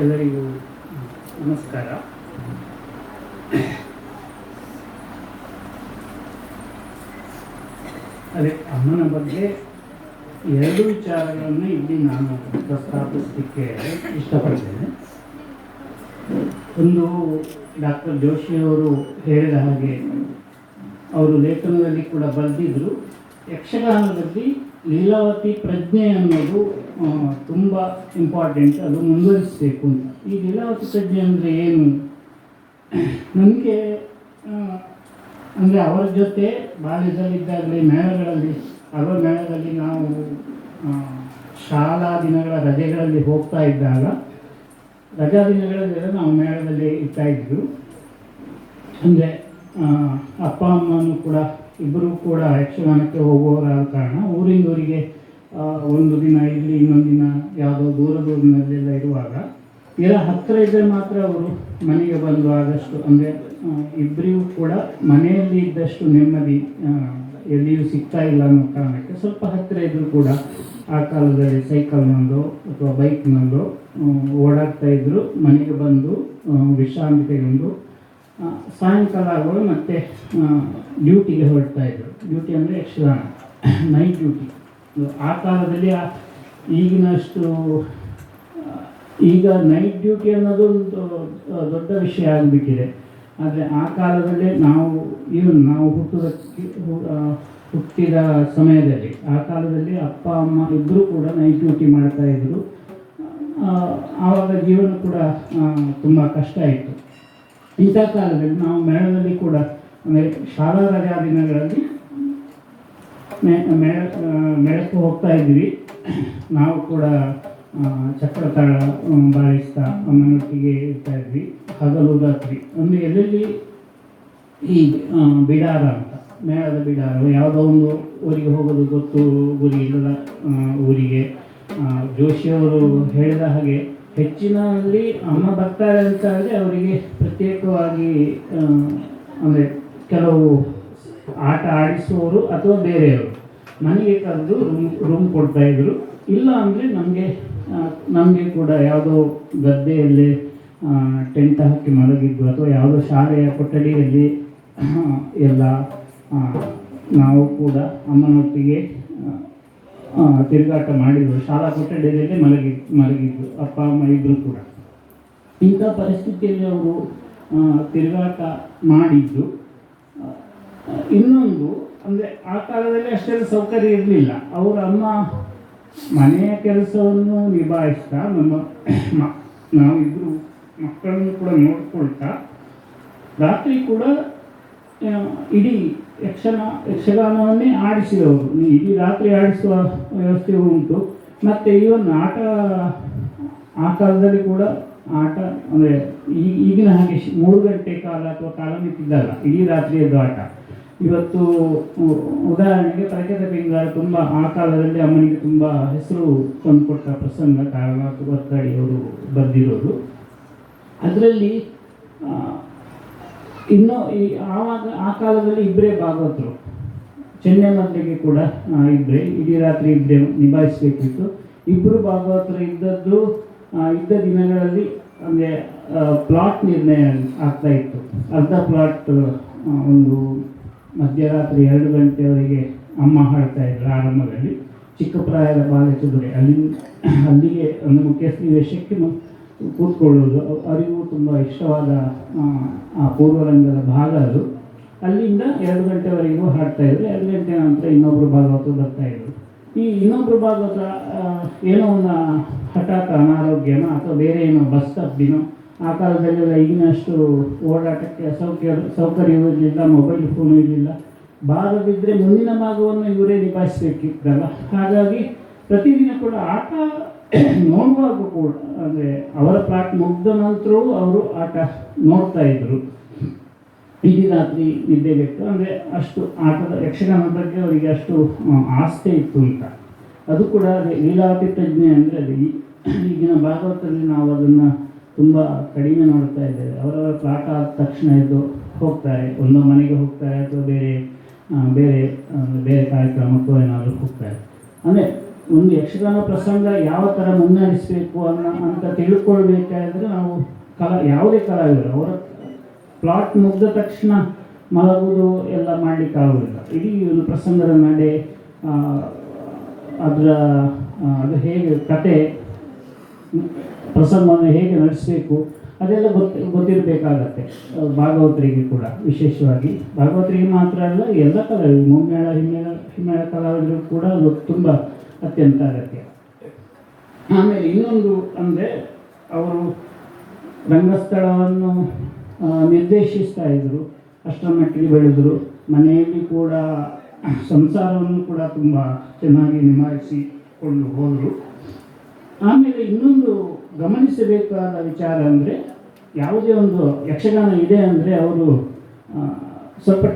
ಎಲ್ಲರಿಗೂ ನಮಸ್ಕಾರ. ಅದೇ ಅಮ್ಮನ ಬಗ್ಗೆ ಎರಡು ವಿಚಾರಗಳನ್ನು ಇಲ್ಲಿ ನಾನು ಪ್ರಸ್ತಾಪಿಸಲಿಕ್ಕೆ ಇಷ್ಟಪಡ್ತೇನೆ. ಒಂದು ಡಾಕ್ಟರ್ ಜೋಶಿಯವರು ಹೇಳಿದ ಹಾಗೆ ಅವರು ಲೇಖನದಲ್ಲಿ ಕೂಡ ಬರೆದಿದ್ರು, ಯಕ್ಷಗಾನದಲ್ಲಿ ಲೀಲಾವತಿ ಪ್ರಜ್ಞೆ ಅನ್ನೋದು ತುಂಬ ಇಂಪಾರ್ಟೆಂಟ್ ಅದು ಮುಂದುವರಿಸಬೇಕು ಅಂತ. ಈ ಲೀಲಾವತಿ ಸಜ್ಜೆ ಅಂದರೆ ಏನು? ನಮಗೆ ಅಂದರೆ ಅವರ ಜೊತೆ ಬಾಲ್ಯದಲ್ಲಿದ್ದಾಗಲೇ ಮೇಳಗಳಲ್ಲಿ ಅವರ ಮೇಳದಲ್ಲಿ ನಾವು ಶಾಲಾ ದಿನಗಳ ರಜೆಗಳಲ್ಲಿ ಹೋಗ್ತಾ ಇದ್ದಾಗ, ರಜಾ ದಿನಗಳಲ್ಲಿ ನಾವು ಮೇಳದಲ್ಲಿ ಇರ್ತಾ ಇದ್ದರು ಅಂದರೆ ಅಪ್ಪ, ಅಮ್ಮನೂ ಕೂಡ ಇಬ್ಬರೂ ಕೂಡ ಯಕ್ಷಗಾನಕ್ಕೆ ಹೋಗುವವರಾದ ಕಾರಣ ಊರಿಂದ ಊರಿಗೆ ಒಂದು ದಿನ ಇಲ್ಲಿ ಇನ್ನೊಂದು ದಿನ ಯಾವುದೋ ದೂರ ದೂರಿನಲ್ಲೆಲ್ಲ ಇರುವಾಗ ಎಲ್ಲ ಹತ್ತಿರ ಇದ್ದರೆ ಮಾತ್ರ ಅವರು ಮನೆಗೆ ಬಂದು ಆದಷ್ಟು ಅಂದರೆ ಇಬ್ಬರಿಗೂ ಕೂಡ ಮನೆಯಲ್ಲಿ ಇದ್ದಷ್ಟು ನೆಮ್ಮದಿ ಎಲ್ಲಿಯೂ ಸಿಗ್ತಾ ಇಲ್ಲ ಅನ್ನೋ ಕಾರಣಕ್ಕೆ ಸ್ವಲ್ಪ ಹತ್ತಿರ ಇದ್ದರೂ ಕೂಡ ಆ ಕಾಲದಲ್ಲಿ ಸೈಕಲ್ನಲ್ಲೋ ಅಥವಾ ಬೈಕ್ನಲ್ಲೋ ಓಡಾಡ್ತಾ ಇದ್ದರು ಮನೆಗೆ ಬಂದು ವಿಶ್ರಾಂತಿ ತೆಗೆದು ಸಾಯಂಕಾಲ ಆಗುವಾಗ ಮತ್ತೆ ಡ್ಯೂಟಿಗೆ ಹೊರಡ್ತಾ ಇದ್ದರು ಡ್ಯೂಟಿ ಅಂದರೆ ಯಕ್ಷಗಾನ ನೈಟ್ ಡ್ಯೂಟಿ ಆ ಕಾಲದಲ್ಲಿ ಈಗಿನಷ್ಟು ಈಗ ನೈಟ್ ಡ್ಯೂಟಿ ಅನ್ನೋದು ಒಂದು ದೊಡ್ಡ ವಿಷಯ ಆಗಿಬಿಟ್ಟಿದೆ. ಆದರೆ ಆ ಕಾಲದಲ್ಲಿ ನಾವು ಈವನ್ ನಾವು ಹುಟ್ಟಿದ ಹುಟ್ಟಿದ ಸಮಯದಲ್ಲಿ, ಆ ಕಾಲದಲ್ಲಿ ಅಪ್ಪ, ಅಮ್ಮ ಇಬ್ಬರು ಕೂಡ ನೈಟ್ ಡ್ಯೂಟಿ ಮಾಡ್ತಾ ಇದ್ದರು ಆವಾಗ ಜೀವನ ಕೂಡ ತುಂಬ ಕಷ್ಟ ಇತ್ತು ಇಂಥ ಕಾಲದಲ್ಲಿ ನಾವು ಮೇಳದಲ್ಲಿ ಕೂಡ, ಅಂದರೆ ಶಾಲಾ ರಜಾ ದಿನಗಳಲ್ಲಿ ಮೇಳ ಹೋಗ್ತಾ ಇದ್ವಿ ನಾವು ಕೂಡ ಚಕ್ರ ತಾಳ ಬಾರಿಸ್ತಾ ಅಮ್ಮನೊಟ್ಟಿಗೆ ಇರ್ತಾ ಇದ್ವಿ. ಹಗಲು ರಾತ್ರಿ ಒಂದು ಎಲ್ಲೆಲ್ಲಿ ಈ ಬಿಡಾರ ಅಂತ. ಮೇಳದ ಬಿಡಾರ. ಯಾವುದೋ ಒಂದು ಊರಿಗೆ ಹೋಗೋದು ಗೊತ್ತು, ಗುರಿ ಇಲ್ಲದ ಊರಿಗೆ. ಜೋಶಿಯವರು ಹೇಳಿದ ಹಾಗೆ ಹೆಚ್ಚಿನಲ್ಲಿ ಅಮ್ಮ ಬರ್ತಾರೆ ಅಂತ ಅಂದರೆ ಅವರಿಗೆ ಪ್ರತ್ಯೇಕವಾಗಿ ಅಂದರೆ ಕೆಲವು ಆಟ ಆಡಿಸುವವರು ಅಥವಾ ಬೇರೆಯವರು. ಮನೆಗೆ ಕರೆದು ರೂಮ್ ರೂಮ್ ಕೊಡ್ತಾ ಇದ್ರು. ಇಲ್ಲ ಅಂದರೆ ನಮಗೆ ನಮಗೆ ಕೂಡ ಯಾವುದೋ ಗದ್ದೆಯಲ್ಲಿ ಟೆಂಟ್ ಹಾಕಿ ಮಲಗಿದ್ದು ಅಥವಾ ಯಾವುದೋ ಶಾಲೆಯ ಕೊಠಡಿಯಲ್ಲಿ ಎಲ್ಲ ನಾವು ಕೂಡ ಅಮ್ಮನೊಟ್ಟಿಗೆ ತಿರುಗಾಟ ಮಾಡಿದ್ರು. ಶಾಲಾ ಕೊಠಡಿಯಲ್ಲಿ ಮಲಗಿ, ಮಲಗಿದ್ದು, ಅಪ್ಪ, ಅಮ್ಮ ಇಬ್ಬರು ಕೂಡ. ಇಂಥ ಪರಿಸ್ಥಿತಿಯಲ್ಲಿ ಅವರು ತಿರುಗಾಟ ಮಾಡಿದ್ದು. ಇನ್ನೊಂದು ಅಂದರೆ ಆ ಕಾಲದಲ್ಲಿ ಅಷ್ಟೆಲ್ಲ ಸೌಕರ್ಯ ಇರಲಿಲ್ಲ. ಅವರ ಅಮ್ಮ ಮನೆಯ ಕೆಲಸವನ್ನು ನಿಭಾಯಿಸ್ತಾ ನಮ್ಮ ಮ- ನಾವಿಬ್ಬರು ಮಕ್ಕಳನ್ನು ಕೂಡ ನೋಡ್ಕೊಳ್ತಾ ರಾತ್ರಿ ಕೂಡ ಇಡೀ ಯಕ್ಷಗಾನ ಯಕ್ಷಗಾನವನ್ನೇ ಆಡಿಸಿದವರು. ಇಡೀ ರಾತ್ರಿ ಆಡಿಸುವ ವ್ಯವಸ್ಥೆ ಉಂಟು. ಮತ್ತು ಇವನ್ ಆಟ, ಆ ಕಾಲದಲ್ಲಿ ಕೂಡ ಆಟ, ಅಂದರೆ ಈಗಿನ ಹಾಗೆ ಮೂರು ಗಂಟೆ ಕಾಲ ಅಥವಾ ಕಾಲ ನಿಂತಿದ್ದಲ್ಲ ಇಡೀ ರಾತ್ರಿಯದ್ದು ಆಟ. ಇವತ್ತು ಉದಾಹರಣೆಗೆ ಪ್ರಖ್ಯಾತ ಬೆಂಗಾರ ತುಂಬ ಆ ಕಾಲದಲ್ಲಿ ಅಮ್ಮನಿಗೆ ತುಂಬ ಹೆಸರು ತಂದುಕೊಟ್ಟ ಪ್ರಸಂಗ ಕಾರಣ ಅವರು ಬರೆದಿರೋದು ಅದರಲ್ಲಿ ಇನ್ನು ಈ ಆವಾಗ, ಆ ಕಾಲದಲ್ಲಿ ಇಬ್ಬರೇ ಭಾಗವತರು. ಚೆನ್ನೈ ಕೂಡ ಇಬ್ಬರೇ ಇಡೀ ರಾತ್ರಿ ಇಬ್ಬರೇ ನಿಭಾಯಿಸಬೇಕಿತ್ತು. ಇಬ್ಬರು ಭಾಗವತರು ಇದ್ದದ್ದು ಇದ್ದ ದಿನಗಳಲ್ಲಿ ಅಂದರೆ ಪ್ಲಾಟ್ ನಿರ್ಣಯ ಆಗ್ತಾ ಇತ್ತು. ಅರ್ಧ ಪ್ಲಾಟ್ ಒಂದು ಮಧ್ಯರಾತ್ರಿ ಎರಡು ಗಂಟೆಯವರೆಗೆ ಅಮ್ಮ ಹಾಡ್ತಾ ಇದ್ರು ಆರಂಭದಲ್ಲಿ. ಚಿಕ್ಕ ಪ್ರಾಯದ ಬಾಲ್ಯ ಚದುರೆ. ಅಲ್ಲಿ ಅಲ್ಲಿಗೆ ಒಂದು ಮುಖ್ಯ ವೇಷಕ್ಕೆ ಕೂತ್ಕೊಳ್ಳೋದು ಅವ್- ಅವರಿಗೂ ತುಂಬ ಇಷ್ಟವಾದ ಆ, ಆ ಪೂರ್ವರಂಗದ ಭಾಗ ಅದು. ಅಲ್ಲಿಂದ ಎರಡು ಗಂಟೆವರೆಗೂ ಹಾಡ್ತಾ ಇದ್ರು. ಎರಡು ಗಂಟೆ ನಂತರ ಇನ್ನೊಬ್ಬರು ಭಾಗವತರು ಬರ್ತಾ ಇದ್ರು. ಈ ಇನ್ನೊಬ್ಬರು ಭಾಗವತ ಏನೋ ಒಂದು ಹಠಾತ್ ಅನಾರೋಗ್ಯನೋ ಅಥವಾ ಬೇರೆ ಏನೋ ಬಸ್ ತಪ್ಪಿನೋ ಆ ಕಾಲದಲ್ಲೆಲ್ಲ ಈಗಿನಷ್ಟು ಓಡಾಟಕ್ಕೆ ಸೌಕರ್ಯ ಸೌಕರ್ಯವೂ ಇರಲಿಲ್ಲ ಮೊಬೈಲ್ ಫೋನು ಇರಲಿಲ್ಲ. ಬಾರದಿದ್ದರೆ ಮುಂದಿನ ಭಾಗವನ್ನು ಇವರೇ ನಿಭಾಯಿಸಬೇಕಿತ್ತಲ್ಲ? ಹಾಗಾಗಿ ಪ್ರತಿದಿನ ಕೂಡ ಆಟ ನೋಡುವಾಗ ಕೂಡ, ಅಂದರೆ ಅವರ ಪಾಠ ಮುಗ್ದ ನಂತರವೂ ಅವರು ಆಟ ನೋಡ್ತಾ ಇದ್ರು. ಇಡೀ ರಾತ್ರಿ ನಿದ್ದೆ ಬೇಕು ಅಂದರೆ ಅಷ್ಟು ಆಟದ ಯಕ್ಷಗಾನ ಬಗ್ಗೆ ಅವರಿಗೆ ಅಷ್ಟು ಆಸ್ತಿ ಇತ್ತು ಅಂತ. ಅದು ಕೂಡ ಅದೇ ಪ್ರಜ್ಞೆ ಅಂದರೆ ಅದು ಈಗಿನ ಭಾಗವತದಲ್ಲಿ ನಾವು ಅದನ್ನು ತುಂಬ ಕಡಿಮೆ ನೋಡ್ತಾ ಇದ್ದೇವೆ ಅವರವರ ಪ್ಲಾಟ್ ಆದ ತಕ್ಷಣ ಎದ್ದು ಹೋಗ್ತಾರೆ ಒಂದು ಮನೆಗೆ ಹೋಗ್ತಾರೆ ಅಥವಾ ಬೇರೆ ಬೇರೆ ಬೇರೆ ಕಾರ್ಯಕ್ರಮಕ್ಕೂ ಏನಾದರೂ ಹೋಗ್ತಾರೆ ಅಂದರೆ ಒಂದು ಯಕ್ಷಗಾನ ಪ್ರಸಂಗ ಯಾವ ಥರ ಮುನ್ನಡೆಸಬೇಕು ಅನ್ನೋ, ಅಂತ ತಿಳ್ಕೊಳ್ಬೇಕಾದ್ರೆ ನಾವು ಕಲಾ, ಯಾವುದೇ ಕಲಾವಿದರು, ಅವರ ಪ್ಲಾಟ್ ಮುಗ್ದ ತಕ್ಷಣ ಮಲಗುವುದು ಎಲ್ಲ ಮಾಡಲಿಕ್ಕಾಗೋದಿಲ್ಲ ಇಡೀ ಒಂದು ಪ್ರಸಂಗದ ನಡೆ ಅದರ ಅದು ಹೇಗೆ, ಕತೆ ಪ್ರಸಂಗವನ್ನು ಹೇಗೆ ನಡೆಸಬೇಕು, ಅದೆಲ್ಲ ಗೊತ್ತಿ, ಗೊತ್ತಿರಬೇಕಾಗತ್ತೆ. ಭಾಗವತರಿಗೆ ಕೂಡ, ವಿಶೇಷವಾಗಿ. ಭಾಗವತರಿಗೆ ಮಾತ್ರ ಅಲ್ಲ, ಎಲ್ಲ ಕಲಾವಿದರು ಮುಮ್ಮೇಳ ಹಿಮ್ಮೇಳ ಹಿಮ್ಮೇಳ ಕಲಾವಿದರು ಕೂಡ ತುಂಬ ಅತ್ಯಂತ ಅಗತ್ಯ. ಆಮೇಲೆ ಇನ್ನೊಂದು ಅಂದರೆ, ಅವರು ರಂಗಸ್ಥಳವನ್ನು ನಿರ್ದೇಶಿಸ್ತಾ ಇದ್ದರು. ಅಷ್ಟರ ಮಟ್ಟಿಗೆ ಬೆಳೆದರು. ಮನೆಯಲ್ಲಿ ಕೂಡ ಸಂಸಾರವನ್ನು ಕೂಡ ತುಂಬ ಚೆನ್ನಾಗಿ ನಿಭಾಯಿಸಿಕೊಂಡು ಹೋದರು. ಆಮೇಲೆ ಇನ್ನೊಂದು ಗಮನಿಸಬೇಕಾದ ವಿಚಾರ ಅಂದರೆ ಯಾವುದೇ ಒಂದು ಯಕ್ಷಗಾನ ಇದೆ ಅಂದರೆ ಅವರು ಸ್ವಲ್ಪ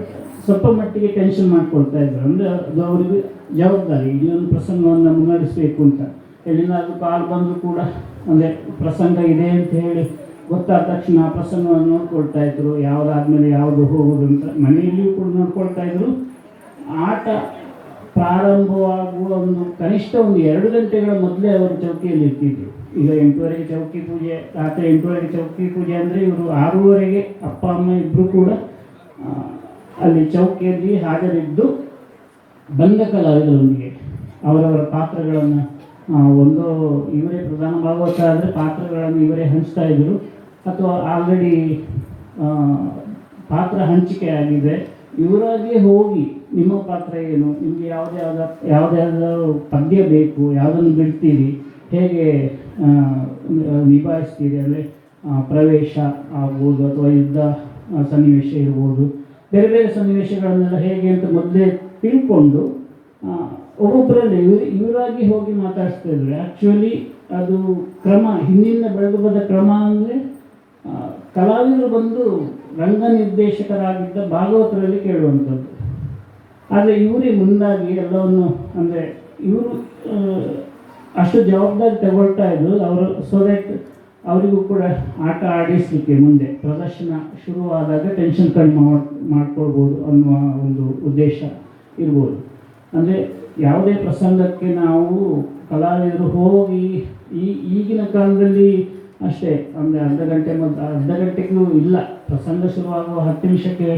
ಸ್ವಲ್ಪ ಮಟ್ಟಿಗೆ ಟೆನ್ಷನ್ ಮಾಡ್ಕೊಳ್ತಾ ಇದ್ದರು ಅಂದರೆ ಅದು ಅವರಿಗೆ ಜವಾಬ್ದಾರಿ. ಇಡೀ ಒಂದು ಪ್ರಸಂಗವನ್ನು ಮುನ್ನಡೆಸಬೇಕು ಅಂತ. ಎಲ್ಲಿಂದಾದ್ರೂ ಕಾಲು ಬಂದರೂ ಕೂಡ ಅಂದರೆ ಪ್ರಸಂಗ ಇದೆ ಅಂತ ಹೇಳಿ ಗೊತ್ತಾದ ತಕ್ಷಣ ಆ ಪ್ರಸಂಗವನ್ನು ನೋಡ್ಕೊಳ್ತಾ ಇದ್ರು. ಯಾವುದಾದ್ಮೇಲೆ ಯಾವುದು ಹೋಗೋದು ಅಂತ ಮನೆಯಲ್ಲಿಯೂ ಕೂಡ ನೋಡ್ಕೊಳ್ತಾ ಇದ್ರು. ಆಟ ಪ್ರಾರಂಭವಾಗುವ ಒಂದು ಕನಿಷ್ಠ ಒಂದು ಎರಡು ಗಂಟೆಗಳ ಮೊದಲೇ ಅವರು ಚೌಕಿಯಲ್ಲಿ ಇರ್ತಿದ್ರು ಈಗ ಎಂಟುವರೆಗೆ ಚೌಕಿ ಪೂಜೆ, ರಾತ್ರಿ ಎಂಟುವರೆಗೆ ಚೌಕಿ ಪೂಜೆ ಅಂದರೆ ಇವರು ಆರೂವರೆಗೆ ಅಪ್ಪ, ಅಮ್ಮ ಇಬ್ಬರು ಕೂಡ ಅಲ್ಲಿ ಚೌಕಿಯಲ್ಲಿ ಹಾಜರಿದ್ದು ಬಂದ ಕಲಾವಿದರೊಂದಿಗೆ. ಅವರವರ ಪಾತ್ರಗಳನ್ನು ಒಂದು ಇವರೇ ಪ್ರಧಾನ ಭಾಗವತ ಆದರೆ ಪಾತ್ರಗಳನ್ನು ಇವರೇ ಹಂಚ್ತಾ ಇದ್ದರು ಅಥವಾ ಆಲ್ರೆಡಿ ಪಾತ್ರ ಹಂಚಿಕೆ ಆಗಿದೆ. ಇವರಾಗೆ ಹೋಗಿ ನಿಮ್ಮ ಪಾತ್ರ ಏನು? ನಿಮಗೆ ಯಾವುದೇ ಯಾವುದೇ ಯಾವುದೇ ಪದ್ಯ ಬೇಕು, ಯಾವುದನ್ನು ಬಿಡ್ತೀರಿ? ಹೇಗೆ ನಿಭಾಯಿಸ್ತೀರಿ ಅಂದರೆ ಪ್ರವೇಶ ಆಗ್ಬೋದು ಅಥವಾ ಯುದ್ಧ ಸನ್ನಿವೇಶ ಇರ್ಬೋದು. ಬೇರೆ ಬೇರೆ ಸನ್ನಿವೇಶಗಳನ್ನೆಲ್ಲ ಹೇಗೆ ಅಂತ ಮೊದಲೇ ತಿಳ್ಕೊಂಡು ಒಬ್ಬೊಬ್ಬರಲ್ಲಿ ಇವರು, ಇವರಾಗಿ ಹೋಗಿ ಮಾತಾಡಿಸ್ತಾ ಇದ್ರು ಆ್ಯಕ್ಚುಲಿ ಅದು ಕ್ರಮ ಹಿಂದಿನ ಬೆಳೆದು ಬಂದ ಕ್ರಮ ಅಂದರೆ ಕಲಾವಿದರು ಬಂದು ರಂಗ ನಿರ್ದೇಶಕರಾಗಿದ್ದ ಭಾಗವತರಲ್ಲಿ ಕೇಳುವಂಥದ್ದು. ಆದರೆ ಇವರೇ ಮುಂದಾಗಿ ಎಲ್ಲವನ್ನು ಅಂದರೆ ಇವರು ಅಷ್ಟು ಜವಾಬ್ದಾರಿ ತಗೊಳ್ತಾ ಇದ್ರು. ಅವರು ಸೊ ದಟ್ ಅವರಿಗೂ ಕೂಡ ಆಟ ಆಡಿಸಲಿಕ್ಕೆ ಮುಂದೆ ಪ್ರದರ್ಶನ ಶುರುವಾದಾಗ ಟೆನ್ಷನ್ ಕಡಿಮೆ ಮಾಡ್, ಮಾಡ್ಕೊಳ್ಬೋದು ಅನ್ನುವ ಒಂದು ಉದ್ದೇಶ ಇರ್ಬೋದು. ಅಂದರೆ ಯಾವುದೇ ಪ್ರಸಂಗಕ್ಕೆ ನಾವು ಕಲಾವಿದರು ಹೋಗಿ ಈ ಈಗಿನ ಕಾಲದಲ್ಲಿ ಅಷ್ಟೇ, ಅಂದರೆ ಅರ್ಧ ಗಂಟೆ ಮೊದಲು ಅರ್ಧ ಗಂಟೆಗೂ ಇಲ್ಲ. ಪ್ರಸಂಗ ಶುರುವಾಗುವ ಹತ್ತು ನಿಮಿಷಕ್ಕೆ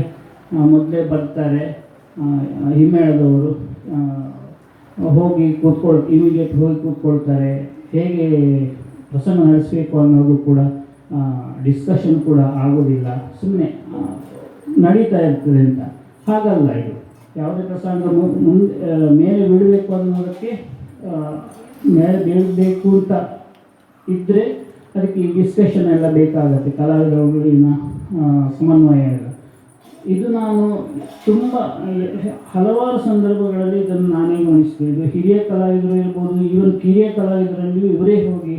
ಮೊದಲೇ ಬರ್ತಾರೆ ಹಿಮ್ಮೇಳದವರು ಹೋಗಿ ಕೂತ್ಕೊಳ್ ಇಮಿಡಿಯೇಟ್ ಹೋಗಿ ಕೂತ್ಕೊಳ್ತಾರೆ. ಹೇಗೆ ಪ್ರಸಂಗ ನಡೆಸಬೇಕು ಅನ್ನೋದು ಕೂಡ ಡಿಸ್ಕಷನ್ ಕೂಡ ಆಗೋದಿಲ್ಲ. ಸುಮ್ಮನೆ ನಡೀತಾ ಇರ್ತದೆ ಅಂತ. ಹಾಗಲ್ಲ ಇದು. ಯಾವುದೇ ಪ್ರಸಂಗ ಮುಂದೆ ಮೇಲೆ ಬಿಡಬೇಕು ಅನ್ನೋದಕ್ಕೆ ಮೇಲೆ ಬೀಳಬೇಕು ಅಂತ ಇದ್ದರೆ ಅದಕ್ಕೆ ಈ ಡಿಸ್ಕಷನ್ ಎಲ್ಲ ಬೇಕಾಗುತ್ತೆ. ಕಲಾವಿದರ ಸಮನ್ವಯ ಎಲ್ಲ. ಇದು ನಾನು ತುಂಬ ಹಲವಾರು ಸಂದರ್ಭಗಳಲ್ಲಿ ಇದನ್ನು ನಾನೇ ಗಮನಿಸ್ತೀನಿ ಇದು ಹಿರಿಯ ಕಲಾವಿದರು ಇರ್ಬೋದು ಈವನ್ ಕಿರಿಯ ಕಲಾವಿದರಲ್ಲಿಯೂ ಇವರೇ ಹೋಗಿ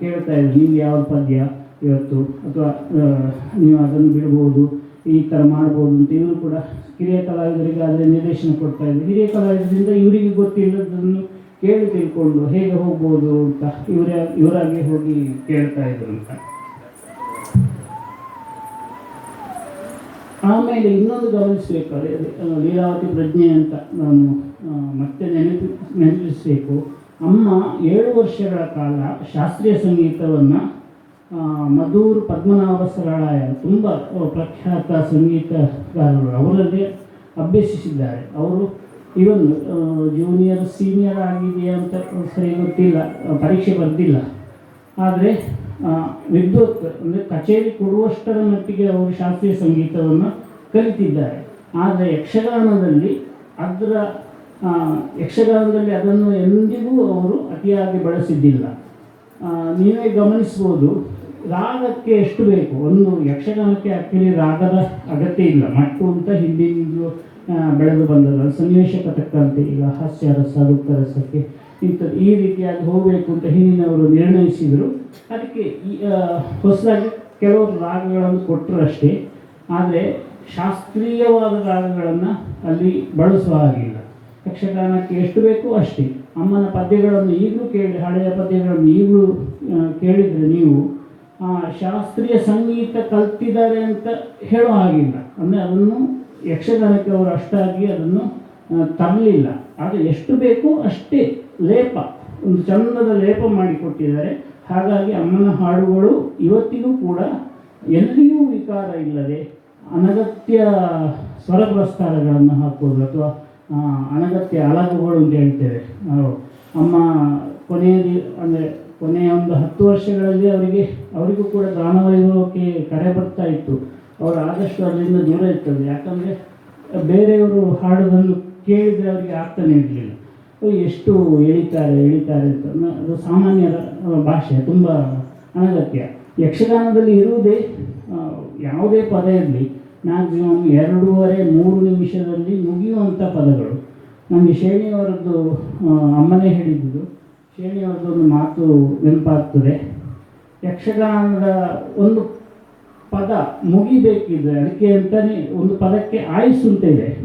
ಕೇಳ್ತಾ ಇದ್ರು, ನೀವು ಯಾವ ಪದ್ಯ ಇವತ್ತು ಅಥವಾ ನೀವು ಅದನ್ನು ಬಿಡ್ಬೋದು ಈ ಥರ ಮಾಡ್ಬೋದು ಅಂತ. ಇವರು ಕೂಡ ಕಿರಿಯ ಕಲಾವಿದರಿಗೆ ಆದರೆ ನಿರ್ದೇಶನ ಕೊಡ್ತಾ ಇದ್ರು. ಹಿರಿಯ ಕಲಾವಿದರಿಂದ ಇವರಿಗೆ ಗೊತ್ತಿಲ್ಲದನ್ನು ಕೇಳಿ ತಿಳ್ಕೊಂಡು ಹೇಗೆ ಹೋಗ್ಬೋದು ಅಂತ ಇವರೇ, ಇವರಾಗಿ ಹೋಗಿ ಕೇಳ್ತಾ ಇದ್ರು ಅಂತ. ಆಮೇಲೆ ಇನ್ನೊಂದು ಗಮನಿಸಬೇಕು ಲೀಲಾವತಿ ಪ್ರಜ್ಞೆ ಅಂತ ನಾನು ಮತ್ತೆ ನೆನಪಿ, ನೆನಪಿಸಬೇಕು. ಅಮ್ಮ ಏಳು ವರ್ಷಗಳ ಕಾಲ ಶಾಸ್ತ್ರೀಯ ಸಂಗೀತವನ್ನು ಮಧೂರು ಪದ್ಮನಾಭ ಸರಳಾಯ ತುಂಬ ಪ್ರಖ್ಯಾತ ಸಂಗೀತಗಾರರು ಅವರಲ್ಲೇ ಅಭ್ಯಸಿಸಿದ್ದಾರೆ. ಅವರು ಇವನ್ ಜೂನಿಯರ್ ಸೀನಿಯರ್ ಆಗಿದೆಯಾ ಅಂತ ಸರಿ ಗೊತ್ತಿಲ್ಲ, ಪರೀಕ್ಷೆ ಬರೆದಿಲ್ಲ. ಆದರೆ ವಿದ್ವತ್, ಅಂದರೆ ಕಚೇರಿ ಕೊಡುವಷ್ಟರ ಮಟ್ಟಿಗೆ ಅವರು ಶಾಸ್ತ್ರೀಯ ಸಂಗೀತವನ್ನು ಕಲಿತಿದ್ದಾರೆ. ಆದರೆ ಯಕ್ಷಗಾನದಲ್ಲಿ ಅದರ ಯಕ್ಷಗಾನದಲ್ಲಿ ಅದನ್ನು ಎಂದಿಗೂ ಅವರು ಅತಿಯಾಗಿ ಬಳಸಿದ್ದಿಲ್ಲ. ನೀವೇ ಗಮನಿಸ್ಬೋದು, ರಾಗಕ್ಕೆ ಎಷ್ಟು ಬೇಕು? ಒಂದು ಯಕ್ಷಗಾನಕ್ಕೆ ಆ್ಯಕ್ಚುಲಿ ರಾಗದ ಅಗತ್ಯ ಇಲ್ಲ. ಮಟ್ಟು ಅಂತ ಹಿಂದಿನಿಂದಲೂ ಬೆಳೆದು ಅದು ಸನ್ನಿವೇಶಕ್ಕೆ ತಕ್ಕಂತೆ ಈಗ ಹಾಸ್ಯ ರಸ ದುಃಖ ರಸಕ್ಕೆ ಇಂಥದ್ದು ಈ ರೀತಿಯಾಗಿ ಹೋಗಬೇಕು ಅಂತ ಹಿಂದಿನವರು ನಿರ್ಣಯಿಸಿದರು. ಅದಕ್ಕೆ ಈ ಹೊಸದಾಗಿ ಕೆಲವು ರಾಗಗಳನ್ನು ಕೊಟ್ಟರು ಅಷ್ಟೇ. ಆದರೆ ಶಾಸ್ತ್ರೀಯವಾದ ರಾಗಗಳನ್ನು ಅಲ್ಲಿ ಬಳಸುವ ಹಾಗಿಲ್ಲ. ಯಕ್ಷಗಾನಕ್ಕೆ ಎಷ್ಟು ಬೇಕು ಅಷ್ಟೇ. ಅಮ್ಮನ ಪದ್ಯಗಳನ್ನು ಈಗಲೂ ಕೇಳಿ, ಹಳೆಯ ಪದ್ಯಗಳನ್ನು ಈಗಲೂ ಕೇಳಿದರೆ ನೀವು ಶಾಸ್ತ್ರೀಯ ಸಂಗೀತ ಕಲ್ತಿದ್ದಾರೆ ಅಂತ ಹೇಳೋ ಹಾಗಿಲ್ಲ. ಅಂದರೆ ಅದನ್ನು ಯಕ್ಷಗಾನಕ್ಕೆ ಅವರು ಅಷ್ಟಾಗಿ ಅದನ್ನು ತರಲಿಲ್ಲ. ಆದರೆ ಎಷ್ಟು ಬೇಕೋ ಅಷ್ಟೇ. ಲೇಪ, ಒಂದು ಚಂದದ ಲೇಪ ಮಾಡಿಕೊಟ್ಟಿದ್ದಾರೆ ಹಾಗಾಗಿ ಅಮ್ಮನ ಹಾಡುಗಳು ಇವತ್ತಿಗೂ ಕೂಡ ಎಲ್ಲಿಯೂ ವಿಕಾರ ಇಲ್ಲದೆ ಅನಗತ್ಯ ಸ್ವರ ಪ್ರಸ್ತಾರಗಳನ್ನು ಹಾಕೋದು ಅಥವಾ ಅನಗತ್ಯ ಅಲಗುಗಳು ಅಂತ ಹೇಳ್ತೇವೆ. ಅಮ್ಮ ಕೊನೆಯ ಅಂದರೆ ಕೊನೆಯ ಒಂದು ಹತ್ತು ವರ್ಷಗಳಲ್ಲಿ ಅವರಿಗೆ, ಅವರಿಗೂ ಕೂಡ ಗಾನವೈಭವಕ್ಕೆ ಕರೆ ಬರ್ತಾ ಇತ್ತು. ಅವರು ಆದಷ್ಟು ಅದರಿಂದ ದೂರ ಇರ್ತದೆ. ಯಾಕಂದರೆ ಬೇರೆಯವರು ಹಾಡೋದನ್ನು ಕೇಳಿದರೆ ಅವರಿಗೆ ಆಗ್ತಾನೆ ಇರಲಿಲ್ಲ. ಎಷ್ಟು ಎಳಿತಾರೆ ಎಳಿತಾರೆ ಅಂತ ಅದು ಸಾಮಾನ್ಯರ ಭಾಷೆ ತುಂಬ ಅನಗತ್ಯ. ಯಕ್ಷಗಾನದಲ್ಲಿ ಇರುವುದೇ ಯಾವುದೇ ಪದ ಇರಲಿ ಮ್ಯಾಕ್ಸಿಮಮ್ ಎರಡೂವರೆ ಮೂರು ನಿಮಿಷದಲ್ಲಿ ಮುಗಿಯುವಂಥ ಪದಗಳು. ನನಗೆ ಶೇಣಿಯವರದ್ದು ಆ, ಅಮ್ಮನೇ ಹೇಳಿದ್ದು. ಶೇಣಿಯವರದ್ದು ಒಂದು ಮಾತು ನೆನಪಾಗ್ತದೆ. ಯಕ್ಷಗಾನದ ಒಂದು ಪದ ಮುಗಿಬೇಕಿದ್ರೆ ಅದಕ್ಕೆ ಅಂತಲೇ ಒಂದು ಪದಕ್ಕೆ ಆಯುಸ್ಸು ಅಂತ ಇದೆ.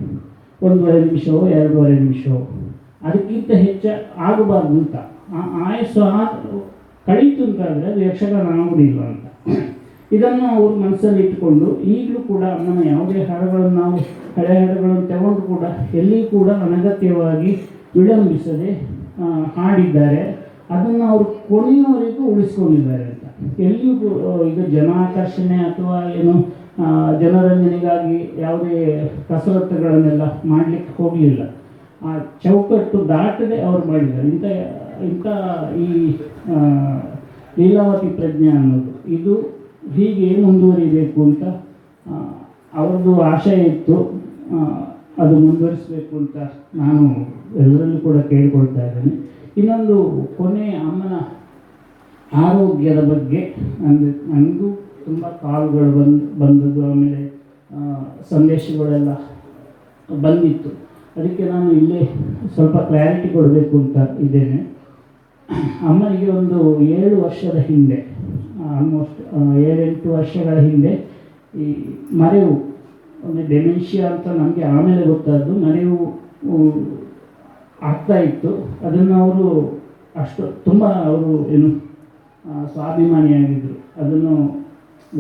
ಒಂದೂವರೆ ನಿಮಿಷವೋ ಎರಡೂವರೆ ನಿಮಿಷವೋ. ಅದಕ್ಕಿಂತ ಹೆಚ್ಚು ಆಗಬಾರ್ದು ಅಂತ. ಆ ಆಯಸ್ಸು ಕಳೀತು ಅಂತಾದರೆ ಅದು ಯಕ್ಷಗಾನ ಆಗುವುದಿಲ್ಲ ಅಂತ. ಇದನ್ನು ಅವರು ಮನಸ್ಸಲ್ಲಿ ಇಟ್ಟುಕೊಂಡು ಈಗಲೂ ಕೂಡ ನಮ್ಮ ಯಾವುದೇ ಹಾಡುಗಳನ್ನು ನಾವು ಹಳೆ ಹಾಡುಗಳನ್ನು ತಗೊಂಡು ಕೂಡ ಎಲ್ಲಿ ಕೂಡ ಅನಗತ್ಯವಾಗಿ ವಿಳಂಬಿಸದೆ ಹಾಡಿದ್ದಾರೆ. ಅದನ್ನು ಅವರು ಕೊನೆಯವರೆಗೂ ಉಳಿಸ್ಕೊಂಡಿದ್ದಾರೆ ಅಂತ. ಎಲ್ಲಿಯೂ ಈಗ ಜನಾಕರ್ಷಣೆ ಅಥವಾ ಏನು ಜನರಂಜನೆಗಾಗಿ ಯಾವುದೇ ಕಸರತ್ತುಗಳನ್ನೆಲ್ಲ ಮಾಡಲಿಕ್ಕೆ ಹೋಗಲಿಲ್ಲ. ಆ ಚೌಕಟ್ಟು ದಾಟದೆ ಅವರು ಮಾಡಿದ್ದಾರೆ. ಇಂಥ ಇಂಥ ಈ ಲೀಲಾವತಿ ಪ್ರಜ್ಞೆ ಅನ್ನೋದು. ಇದು ಹೀಗೆ ಮುಂದುವರಿಬೇಕು ಅಂತ ಅವ್ರದ್ದು ಆಶಯ ಇತ್ತು. ಅದು ಮುಂದುವರಿಸಬೇಕು ಅಂತ ನಾನು ಎಲ್ಲರಲ್ಲೂ ಕೂಡ ಕೇಳಿಕೊಳ್ತಾ ಇದ್ದೇನೆ. ಇನ್ನೊಂದು ಕೊನೆ ಅಮ್ಮನ ಆರೋಗ್ಯದ ಬಗ್ಗೆ ಅಂದರೆ ನನಗೂ ತುಂಬ ಕಾಲುಗಳು ಬಂದು, ಬಂದದ್ದು, ಆಮೇಲೆ ಸಂದೇಶಗಳೆಲ್ಲ ಬಂದಿತ್ತು. ಅದಕ್ಕೆ ನಾನು ಇಲ್ಲೇ ಸ್ವಲ್ಪ ಕ್ಲಾರಿಟಿ ಕೊಡಬೇಕು ಅಂತ ಇದ್ದೇನೆ. ಅಮ್ಮನಿಗೆ ಒಂದು ಏಳು ವರ್ಷದ ಹಿಂದೆ ಆಲ್ಮೋಸ್ಟ್ ಏಳೆಂಟು ವರ್ಷಗಳ ಹಿಂದೆ ಈ ಮರೆವು, ಒಂದು ಡೆಮೆನ್ಷಿಯಾ ಅಂತ ನಮಗೆ ಆಮೇಲೆ ಗೊತ್ತಾದ್ದು. ಮರೆವು ಆಗ್ತಾ ಇತ್ತು. ಅದನ್ನು ಅವರು ಅಷ್ಟು, ತುಂಬ ಅವರು ಏನು ಸ್ವಾಭಿಮಾನಿಯಾಗಿದ್ದರು ಅದನ್ನು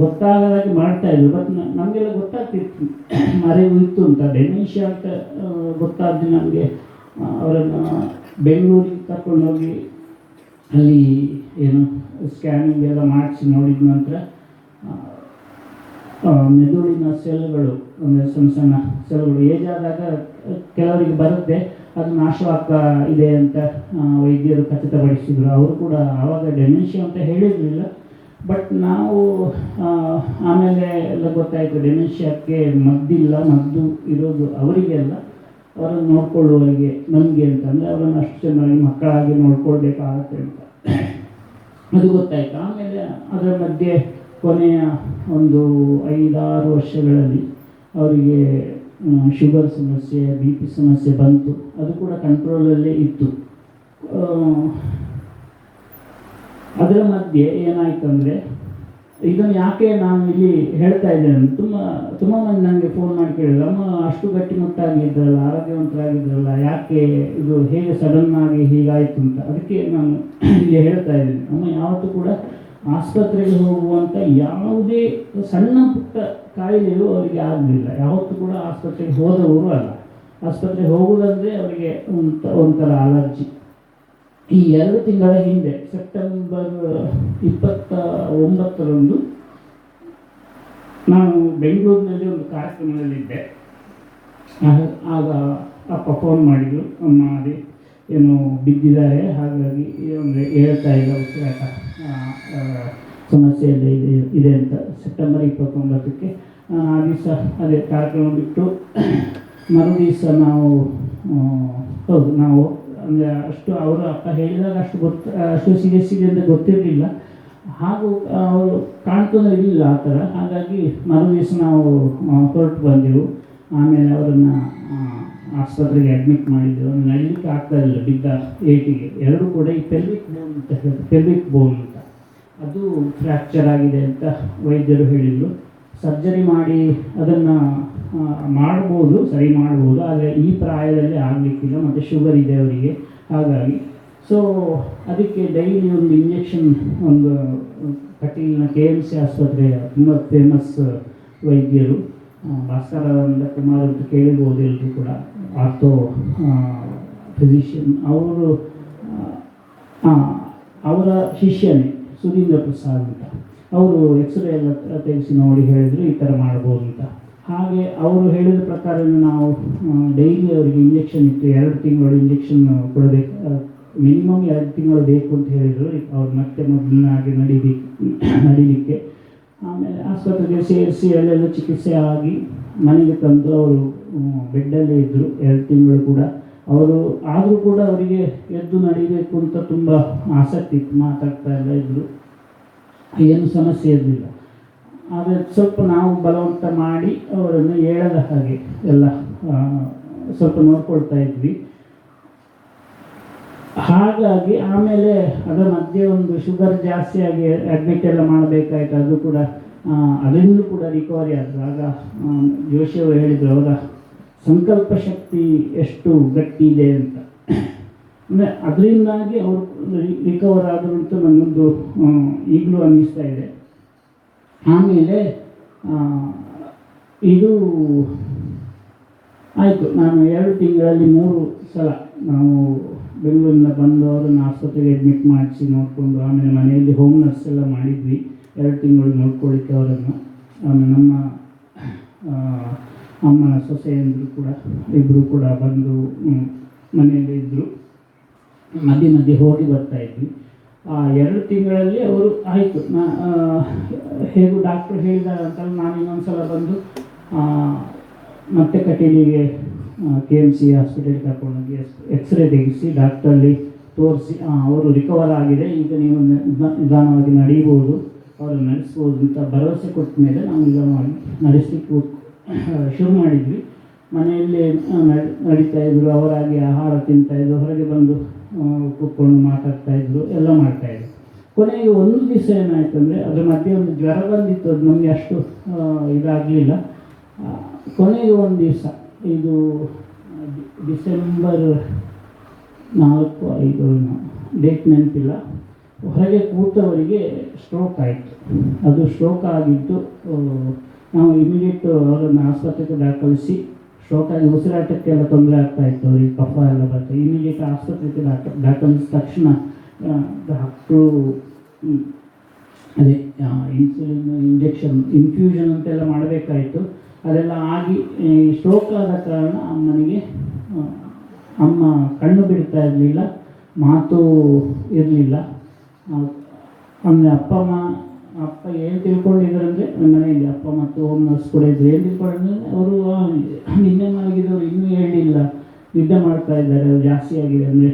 ಗೊತ್ತಾಗದಾಗೆ ಮಾಡ್ತಾ ಇದ್ರು. ಬಟ್ ನಮಗೆಲ್ಲ ಗೊತ್ತಾಗ್ತಿತ್ತು. ಮರೆವು ಇತ್ತು ಅಂತ. ಡೆಮೆನ್ಷಿಯಾ ಅಂತ ಗೊತ್ತಾದ್ದು ನಮಗೆ ಅವರನ್ನು ಬೆಂಗಳೂರಿಗೆ ಕರ್ಕೊಂಡೋಗಿ ಅಲ್ಲಿ ಏನು ಸ್ಕ್ಯಾನಿಂಗ್ ಎಲ್ಲ ಮಾಡಿಸಿ ನೋಡಿದ ನಂತರ ಮೆದುಳಿನ ಸೆಲ್ಗಳು, ಅಂದರೆ ಸಣ್ಣ ಸಣ್ಣ ಸೆಲ್ಗಳು ಏಜ್ ಆದಾಗ ಕೆಲವರಿಗೆ ಬರುತ್ತೆ. ಅದು ನಾಶವಾಗ್ತಾ ಇದೆ ಅಂತ ವೈದ್ಯರು ಖಚಿತಪಡಿಸಿದರು. ಅವರು ಕೂಡ ಆವಾಗ ಡೆಮೆನ್ಷಿಯಾ ಅಂತ ಹೇಳಿರಲಿಲ್ಲ. ಬಟ್ ನಾವು ಆಮೇಲೆ ಎಲ್ಲ ಗೊತ್ತಾಯಿತು ಡೆಮೆನ್ಷಿಯಾಕ್ಕೆ ಮದ್ದಿಲ್ಲ, ಮದ್ದು ಇರೋದು ಅವರಿಗೆ ಅಲ್ಲ ಅವರನ್ನು ನೋಡ್ಕೊಳ್ಳುವವರಿಗೆ ನಮಗೆ ಅಂತಂದರೆ ಅವರನ್ನು ಅಷ್ಟು ಚೆನ್ನಾಗಿ ಮಕ್ಕಳಾಗಿ ನೋಡ್ಕೊಳ್ಬೇಕಾಗತ್ತೆ ಅಂತ. ಅದು ಗೊತ್ತಾಯಿತು. ಆಮೇಲೆ ಅದರ ಮಧ್ಯೆ ಕೊನೆಯ ಒಂದು ಐದಾರು ವರ್ಷಗಳಲ್ಲಿ ಅವರಿಗೆ ಶುಗರ್ ಸಮಸ್ಯೆ ಬಿ ಪಿ ಸಮಸ್ಯೆ ಬಂತು. ಅದು ಕೂಡ ಕಂಟ್ರೋಲಲ್ಲೇ ಇತ್ತು. ಅದರ ಮಧ್ಯೆ ಏನಾಯ್ತು ಅಂದರೆ, ಇದನ್ನು ಯಾಕೆ ನಾನು ಇಲ್ಲಿ ಹೇಳ್ತಾ ಇದ್ದೇನೆ ತುಂಬ ತುಂಬ ಮಂದಿ ನನಗೆ ಫೋನ್ ಮಾಡಿ ಕೇಳಿದ್ರು, ಅಮ್ಮ, ಅಷ್ಟು ಗಟ್ಟಿಮುಟ್ಟಾಗಿದ್ರಲ್ಲ ಆರೋಗ್ಯವಂತರಾಗಿದ್ದಲ್ಲ, ಯಾಕೆ ಇದು ಹೇಗೆ ಸಡನ್ ಆಗಿ ಹೀಗಾಯಿತು ಅಂತ? ಅದಕ್ಕೆ ನಾನು ಇಲ್ಲಿ ಹೇಳ್ತಾ ಇದ್ದೇನೆ. ಅಮ್ಮ, ಯಾವತ್ತೂ ಕೂಡ ಆಸ್ಪತ್ರೆಗೆ ಹೋಗುವಂಥ ಯಾವುದೇ ಸಣ್ಣ ಪುಟ್ಟ ಕಾಯಿಲೆಯೂ ಅವರಿಗೆ ಆಗಲಿಲ್ಲ. ಯಾವತ್ತೂ ಕೂಡ ಆಸ್ಪತ್ರೆಗೆ ಹೋದವರು ಅಲ್ಲ. ಆಸ್ಪತ್ರೆಗೆ ಹೋಗುವುದಂದರೆ ಅವರಿಗೆ ಒಂಥ ಒಂಥರ ಅಲರ್ಜಿ ಈ ಎರಡು ತಿಂಗಳ ಹಿಂದೆ, ಸೆಪ್ಟೆಂಬರ್ ಇಪ್ಪತ್ತ ಒಂಬತ್ತರಂದು ನಾನು ಬೆಂಗಳೂರಿನಲ್ಲಿ ಒಂದು ಕಾರ್ಯಕ್ರಮದಲ್ಲಿದ್ದೆ. ಆಗ- ಅಪ್ಪ ಫೋನ್ ಮಾಡಿದರು ಅಮ್ಮ ಅದೇ ಏನು ಬಿದ್ದಿದ್ದಾರೆ, ಹಾಗಾಗಿ ಒಂದು ಹೇಳ್ತಾ ಇಲ್ಲ ಉಸಿರಾಟ ಸಮಸ್ಯೆಯಲ್ಲಿ ಇದೆ ಇದೆ ಅಂತ ಸೆಪ್ಟೆಂಬರ್ ಇಪ್ಪತ್ತೊಂಬತ್ತಕ್ಕೆ. ನಾನು ಆ ದಿವಸ ಅದೇ ಕಾರ್ಯಕ್ರಮ ಬಿಟ್ಟು ಮರು ದಿವಸ ನಾವು ಹೌದು, ನಾವು ಅಂದರೆ ಅಷ್ಟು ಅವರು ಅಪ್ಪ ಹೇಳಿದಾಗ ಅಷ್ಟು ಗೊತ್ತು, ಅಷ್ಟು ಸೀರಿಯಸ್ ಇದೆ ಅಂತ ಗೊತ್ತಿರಲಿಲ್ಲ. ಹಾಗೂ ಅವರು ಕಾಣ್ತಾ ಇರಲಿಲ್ಲ ಆ ಥರ. ಹಾಗಾಗಿ ಮರು ದಿವಸ ನಾವು ಹೊರಟು ಬಂದೆವು. ಆಮೇಲೆ ಅವರನ್ನು ಆಸ್ಪತ್ರೆಗೆ ಅಡ್ಮಿಟ್ ಮಾಡಿದ್ದೆವು. ನಡೀಲಿಕ್ಕೆ ಆಗ್ತಾ ಇಲ್ಲ. ಬಿದ್ದ ಏಟಿಗೆ. ಎರಡೂ ಕೂಡ ಈ ಪೆಲ್ವಿಕ್ ಬೋನ್ ಅಂತ ಹೇಳಿ ಪೆಲ್ವಿಕ್ ಬೋನ್ ಅಂತ. ಅದು ಫ್ರ್ಯಾಕ್ಚರ್ ಆಗಿದೆ ಅಂತ ವೈದ್ಯರು ಹೇಳಿದರು. ಸರ್ಜರಿ ಮಾಡಿ ಅದನ್ನು ಮಾಡ್ಬೋದು, ಸರಿ ಮಾಡ್ಬೋದು, ಆದರೆ ಈ ಪ್ರಾಯದಲ್ಲಿ ಆಗಲಿಕ್ಕಿಲ್ಲ, ಮತ್ತು ಶುಗರ್ ಇದೆ ಅವರಿಗೆ. ಹಾಗಾಗಿ ಸೊ ಅದಕ್ಕೆ ಡೈಲಿ ಒಂದು ಇಂಜೆಕ್ಷನ್ ಒಂದು ಕಟೀಲಿನ ಕೆ ಎಂ ಸಿ ಆಸ್ಪತ್ರೆಯ ತುಂಬ ಫೇಮಸ್ ವೈದ್ಯರು. ಭಾಸ್ಕರ ಕುಮಾರ್ ಅಂತ ಕೇಳಿರ್ಬೋದು ಎಲ್ಲರೂ ಕೂಡ. ಆರ್ಥೋ ಫಿಸಿಷಿಯನ್ ಅವರು ಅವರ ಶಿಷ್ಯನೇ, ಸುಧೀಂದ್ರ ಪ್ರಸಾದ್ ಅಂತ. ಅವರು ಎಕ್ಸ್ರೇ ಎಲ್ಲ ತೆಗೆಸಿ ನೋಡಿ ಹೇಳಿದರು ಈ ಥರ ಮಾಡ್ಬೋದು ಅಂತ. ಹಾಗೆ ಅವರು ಹೇಳಿದ ಪ್ರಕಾರ ನಾವು ಡೈಲಿ ಅವರಿಗೆ ಇಂಜೆಕ್ಷನ್ ಇತ್ತು ಎರಡು ತಿಂಗಳು ಇಂಜೆಕ್ಷನ್ ಕೊಡಬೇಕು ಮಿನಿಮಮ್ ಎರಡು ತಿಂಗಳು ಬೇಕು ಅಂತ ಹೇಳಿದರು. ಅವ್ರು ಮತ್ತೆ ಮೊದಲನಾಗಿ ನಡೀಲಿ ನಡೀಲಿಕ್ಕೆ. ಆಮೇಲೆ ಆಸ್ಪತ್ರೆಗೆ ಸೇರಿಸಿ ಅಲ್ಲೆಲ್ಲ ಚಿಕಿತ್ಸೆ ಆಗಿ ಮನೆಗೆ ತಂದು ಅವರು ಬೆಡ್ಡಲ್ಲೇ ಇದ್ದರು ಎರಡು ತಿಂಗಳು ಕೂಡ. ಅವರು ಆದರೂ ಕೂಡ ಅವರಿಗೆ ಎದ್ದು ನಡಿಬೇಕು ಅಂತ ತುಂಬ ಆಸಕ್ತಿ ಇತ್ತು, ಮಾತಾಡ್ತಾ ಎಲ್ಲ ಇದ್ದರು ಏನು ಸಮಸ್ಯೆ ಇರಲಿಲ್ಲ. ಆದರೆ ಸ್ವಲ್ಪ ನಾವು ಬಲವಂತ ಮಾಡಿ ಅವರನ್ನು ಹೇಳದ ಹಾಗೆ ಎಲ್ಲ ಸ್ವಲ್ಪ ನೋಡ್ಕೊಳ್ತಾ ಇದ್ವಿ. ಹಾಗಾಗಿ ಆಮೇಲೆ ಅದರ ಮಧ್ಯೆ ಒಂದು ಶುಗರ್ ಜಾಸ್ತಿ ಆಗಿ ಅಡ್ಮಿಟ್ ಎಲ್ಲ ಮಾಡಬೇಕಾಯ್ತು. ಅದು ಕೂಡ ಅದರಿಂದ ಕೂಡ ರಿಕವರಿ ಆದರು ಆಗ ಜೋಶಿಯವರು ಹೇಳಿದರು, ಅವರ ಸಂಕಲ್ಪ ಶಕ್ತಿ ಎಷ್ಟು ಗಟ್ಟಿ ಇದೆ ಅಂತ. ಅದರಿಂದಾಗಿ ಅವರು ರಿಕವರ್ ಆದರು ಅಂತ ನನ್ನೊಂದು ಈಗಲೂ ಅನ್ನಿಸ್ತಾ ಇದೆ. ಆಮೇಲೆ ಇದು ಆಯಿತು. ನಾನು ಎರಡು ತಿಂಗಳಲ್ಲಿ ಮೂರು ಸಲ ನಾವು ಬೆಂಗಳೂರಿಂದ ಬಂದು ಅವರನ್ನು ಆಸ್ಪತ್ರೆಗೆ ಅಡ್ಮಿಟ್ ಮಾಡಿಸಿ ನೋಡಿಕೊಂಡು ಆಮೇಲೆ ಮನೆಯಲ್ಲಿ ಹೋಮ್ ನರ್ಸ್ ಎಲ್ಲ ಮಾಡಿದ್ವಿ. ಎರಡು ತಿಂಗಳು ನೋಡ್ಕೊಳ್ಳಿಕ್ಕೆ ಅವರನ್ನು. ಆಮೇಲೆ ನಮ್ಮ ಅಮ್ಮನ ಸೊಸೆಯಂದರು ಕೂಡ ಇಬ್ಬರು ಕೂಡ ಬಂದು ಮನೆಯಲ್ಲಿ ಇದ್ದರು ಮಧ್ಯೆ ಮಧ್ಯೆ ಹೋಗಿ ಬರ್ತಾ ಇದ್ವಿ. ಆ, ಎರಡು ತಿಂಗಳಲ್ಲಿ ಅವರು ಆಯಿತು. ನಾ ಹೇಗೂ ಡಾಕ್ಟ್ರು ಹೇಳಿದ ಅಂತ ನಾನು ಇನ್ನೊಂದು ಸಲ ಬಂದು ಮತ್ತೆ ಕಟೀಲಿಗೆ ಕೆ ಎಂ ಸಿ ಹಾಸ್ಪಿಟಲ್ ಕರ್ಕೊಂಡೋಗಿ ಎಕ್ಸ್ರೇ ತೆಗೆಸಿ ಡಾಕ್ಟ್ರಲ್ಲಿ ತೋರಿಸಿ ಅವರು ರಿಕವರ್ ಆಗಿದೆ. ಈಗ ನೀವು ನಿಧಾನವಾಗಿ ನಡೀಬೋದು ಅವರು ನಡೆಸ್ಬೋದು ಅಂತ ಭರವಸೆ ಕೊಟ್ಟ ಮೇಲೆ ನಾವು ನಿಧಾನವಾಗಿ ನಡೆಸಲಿಕ್ಕೆ ಶುರು ಮಾಡಿದ್ವಿ. ಮನೆಯಲ್ಲಿ ನಡೀತಾ ಇದ್ರು, ಅವರಾಗಿ ಆಹಾರ ತಿಂತಾಯಿದ್ರು ಹೊರಗೆ ಬಂದು ಕೂತ್ಕೊಂಡು ಮಾತಾಡ್ತಾ ಇದ್ರು, ಎಲ್ಲ ಮಾಡ್ತಾ ಇದ್ರು. ಕೊನೆಗೆ ಒಂದು ದಿವಸ ಏನಾಯ್ತು ಅಂದರೆ, ಅದ್ರ ಮಧ್ಯೆ ಒಂದು ಜ್ವರ ಬಂದಿತ್ತು, ಅದು ನಮಗೆ ಅಷ್ಟು ಇದಾಗಲಿಲ್ಲ. ಕೊನೆಗೆ ಒಂದು ದಿವಸ, ಇದು, ಡಿಸೆಂಬರ್ ನಾಲ್ಕು, ಐದು ಡೇಟ್ ನೆನಪಿಲ್ಲ. ಹೊರಗೆ ಕೂತವರಿಗೆ ಸ್ಟ್ರೋಕ್ ಆಯಿತು. ಅದು ಸ್ಟ್ರೋಕ್ ಆಗಿದ್ದು ನಾವು ಇಮಿಡಿಯೇಟ್ ಅವರನ್ನು ಆಸ್ಪತ್ರೆಗೆ ದಾಖಲಿಸಿ ಸ್ಟ್ರೋಕ್ ಉಸಿರಾಟಕ್ಕೆ ಎಲ್ಲ ತೊಂದರೆ ಆಗ್ತಾ ಇತ್ತು, ಈ ಕಫ ಎಲ್ಲ ಬರ್ತದೆ ಇಮಿಡಿಯೇಟ್ ಆಸ್ಪತ್ರೆಗೆ ದಾಖಲಿಸಿದ ತಕ್ಷಣ ಡಾಕ್ಟ್ರು ಅದೇ ಇನ್ಸುಲಿನ್ ಇಂಜೆಕ್ಷನ್ ಇನ್ಫ್ಯೂಷನ್ ಅಂತೆಲ್ಲ ಮಾಡಬೇಕಾಯಿತು. ಅದೆಲ್ಲ ಆಗಿ ಸ್ಟ್ರೋಕ್ ಆದ ಕಾರಣ ಅಮ್ಮನಿಗೆ ಅಮ್ಮ ಕಣ್ಣು ಬಿಡ್ತಾ ಇರಲಿಲ್ಲ, ಮಾತು ಇರಲಿಲ್ಲ. ಅಂದರೆ ಅಪ್ಪ ಅಮ್ಮ ಅಪ್ಪ ಏನು ತಿಳ್ಕೊಂಡಿದ್ದಾರೆ ಅಂದರೆ ನಮ್ಮ ಮನೆಯಲ್ಲಿ ಅಪ್ಪ ಮತ್ತು ಹೋಮ್ ನರ್ಸ್ ಕೂಡ ಇದ್ರು. ಏನು ತಿಳ್ಕೊಂಡ್ರೆ ಅವರು ನಿನ್ನೆ ಮಲಗಿದವರು ಇನ್ನೂ ಹೇಳಿಲ್ಲ ಯುದ್ಧ ಮಾಡ್ತಾ ಇದ್ದಾರೆ. ಅದು ಜಾಸ್ತಿ ಆಗಿದೆ ಅಂದರೆ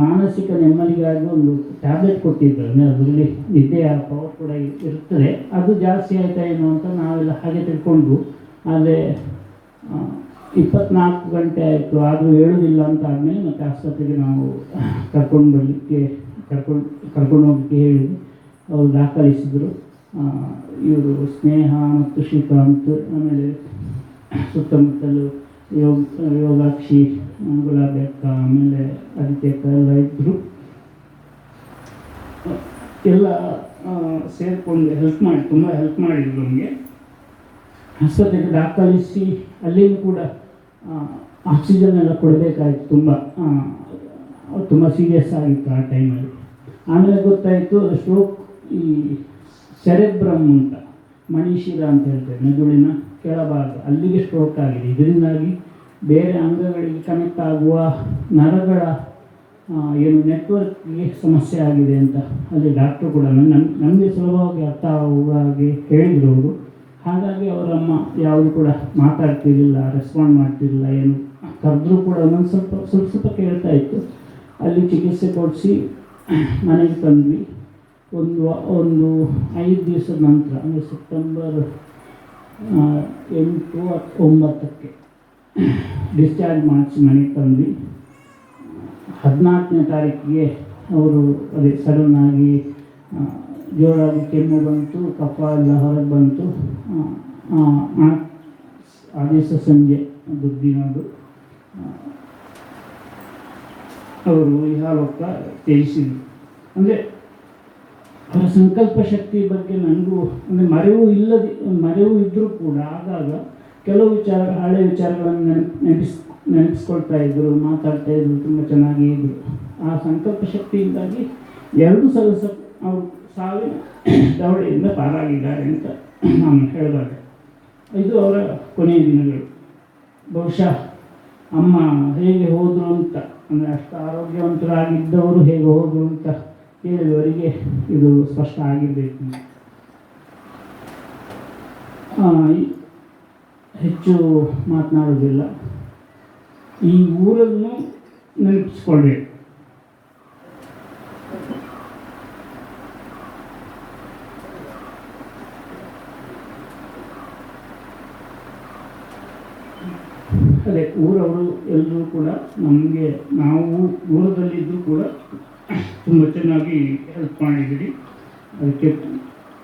ಮಾನಸಿಕ ನೆಮ್ಮದಿಗಾಗಿ ಒಂದು ಟ್ಯಾಬ್ಲೆಟ್ ಕೊಟ್ಟಿದ್ದರು ಅಂದರೆ ಅದರಲ್ಲಿ ನಿದ್ದೆಯ ಪವರ್ ಕೂಡ ಇರ್ತದೆ ಅದು ಜಾಸ್ತಿ ಆಯ್ತಾ ಏನು ಅಂತ ನಾವೆಲ್ಲ ಹಾಗೆ ತಿಳ್ಕೊಂಡು, ಆದರೆ ಇಪ್ಪತ್ನಾಲ್ಕು ಗಂಟೆ ಆಯಿತು. ಆದರೂ ಹೇಳೋದಿಲ್ಲ ಅಂತ ಆದಮೇಲೆ ಮತ್ತೆ ಆಸ್ಪತ್ರೆಗೆ ನಾವು ಕರ್ಕೊಂಡು ಬರಲಿಕ್ಕೆ, ಕರ್ಕೊಂಡು ಕರ್ಕೊಂಡು ಹೋಗಲಿಕ್ಕೆ ಹೇಳಿದ್ವಿ ಅವರು ದಾಖಲಿಸಿದರು. ಇವರು ಸ್ನೇಹ ಮತ್ತು ಶ್ರೀಕಾಂತ್ ಆಮೇಲೆ ಸುತ್ತಮುತ್ತಲು ಯೋಗ, ಯೋಗಾಕ್ಷಿ ಗುಲಾಬಿ ಅಕ್ಕ ಆಮೇಲೆ ಅಕ್ಕ ಎಲ್ಲ ಇದ್ದರು ಎಲ್ಲ ಸೇರಿಕೊಂಡು ಹೆಲ್ಪ್ ಮಾಡಿ, ತುಂಬ ಹೆಲ್ಪ್ ಮಾಡಿದ್ರು ನಮಗೆ. ಆಸ್ಪತ್ರೆಗೆ ದಾಖಲಿಸಿ, ಅಲ್ಲಿಯೂ ಕೂಡ ಆಕ್ಸಿಜನ್ ಎಲ್ಲ ಕೊಡಬೇಕಾಯ್ತು ತುಂಬ. ತುಂಬ ಸೀರಿಯಸ್ ಆಗಿತ್ತು ಆ ಟೈಮಲ್ಲಿ ಆಮೇಲೆ ಗೊತ್ತಾಯಿತು ಸ್ಟ್ರೋಕ್ ಈ ಸೆರೆಬ್ರಮ್ ಅಂತ, ಮಣಿಶಿರ ಅಂತ ಹೇಳ್ತೇವೆ ಮೆದುಳಿನ ಕೆಳಭಾಗ, ಅಲ್ಲಿಗೆ ಸ್ಟ್ರೋಕ್ ಆಗಿದೆ. ಇದರಿಂದಾಗಿ ಬೇರೆ ಅಂಗಗಳಿಗೆ ಕನೆಕ್ಟ್ ಆಗುವ ನರಗಳ ಏನು ನೆಟ್ವರ್ಕ್ಗೆ ಸಮಸ್ಯೆ ಆಗಿದೆ ಅಂತ ಅಲ್ಲಿ ಡಾಕ್ಟ್ರು ಕೂಡ ನನ್ನ ನಮಗೆ ಸುಲಭವಾಗಿ ಅರ್ಥ ಆಗುವ ಹೇಳಿದರು ಅವರು ಹಾಗಾಗಿ ಅವರಮ್ಮ ಯಾವುದು ಕೂಡ ಮಾತಾಡ್ತಿರಲಿಲ್ಲ ರೆಸ್ಪಾಂಡ್ ಮಾಡ್ತಿರಲಿಲ್ಲ, ಏನು ಕರೆದ್ರೂ ಕೂಡ ಒಂದೊಂದು ಸ್ವಲ್ಪ ಸ್ವಲ್ಪ ಸ್ವಲ್ಪ ಕೇಳ್ತಾ ಇತ್ತು. ಅಲ್ಲಿ ಚಿಕಿತ್ಸೆ ಕೊಡಿಸಿ ಮನೆಗೆ ತಂದ್ವಿ. ಒಂದು ಒಂದು ಐದು ದಿವಸದ ನಂತರ ಅಂದರೆ ಸೆಪ್ಟೆಂಬರ್ ಎಂಟು ಒಂಬತ್ತಕ್ಕೆ ಡಿಸ್ಚಾರ್ಜ್ ಮಾಡಿಸಿ ಮನೆಗೆ ತಂದ್ವಿ. ಹದಿನಾಲ್ಕನೇ ತಾರೀಕಿಗೆ ಅವರು ಅದೇ ಸಡನ್ನಾಗಿ ಜೋರಾಗಿ ಕೆಮ್ಮು ಬಂತು ಕಫ ಎಲ್ಲ ಹೊರಗೆ ಬಂತು. ಆ, ಸಂಜೆ ದುಡ್ಡಿನದು ಅವರು ಇಹಾಲೋಕ ತ್ಯಜಿಸಿದರು. ಅಂದರೆ ಅವರ ಸಂಕಲ್ಪ ಶಕ್ತಿ ಬಗ್ಗೆ ನನಗೂ ಅಂದರೆ ಮರೆವು ಇಲ್ಲದೆ, ಮರೆವು ಇದ್ದರೂ ಕೂಡ ಆಗಾಗ ಕೆಲವು ವಿಚಾರ, ಹಳೆ ವಿಚಾರಗಳನ್ನು ನೆನಪು, ನೆನಪಿಸ್, ನೆನಪಿಸ್ಕೊಳ್ತಾ ಇದ್ದರು ಮಾತಾಡ್ತಾ ಇದ್ರು, ತುಂಬ ಚೆನ್ನಾಗಿ ಇದ್ದರು ಆ ಸಂಕಲ್ಪ ಶಕ್ತಿಯಿಂದಾಗಿ ಎರಡು ಸಲ ಸ ಅವರು ಸಾವಿನ ದವಡೆಯಿಂದ ಪಾರಾಗಿದ್ದಾರೆ ಅಂತ ನಾನು ಹೇಳಿದಾಗ ಇದು ಅವರ ಕೊನೆಯ ದಿನಗಳು. ಬಹುಶಃ ಅಮ್ಮ ಹೇಗೆ ಹೋದರು ಅಂತ, ಅಂದರೆ ಅಷ್ಟು ಆರೋಗ್ಯವಂತರಾಗಿದ್ದವರು ಹೇಗೆ ಹೋದರು ಅಂತ ಕೇಳಿದವರಿಗೆ ಇದು ಸ್ಪಷ್ಟ ಆಗಿರಬೇಕು. ಹೆಚ್ಚು ಮಾತನಾಡೋದಿಲ್ಲ ಈ ಊರನ್ನು ನೆನಪಿಸ್ಕೊಳ್ಬೇಕು ಅದೇ ಊರವರು ಎಲ್ಲರೂ ಕೂಡ ನಮಗೆ ನಾವು ದೂರದಲ್ಲಿದ್ದು ಕೂಡ ತುಂಬ ಚೆನ್ನಾಗಿ ಹೆಲ್ಪ್ ಮಾಡಿದ್ದೀರಿ. ಅದಕ್ಕೆ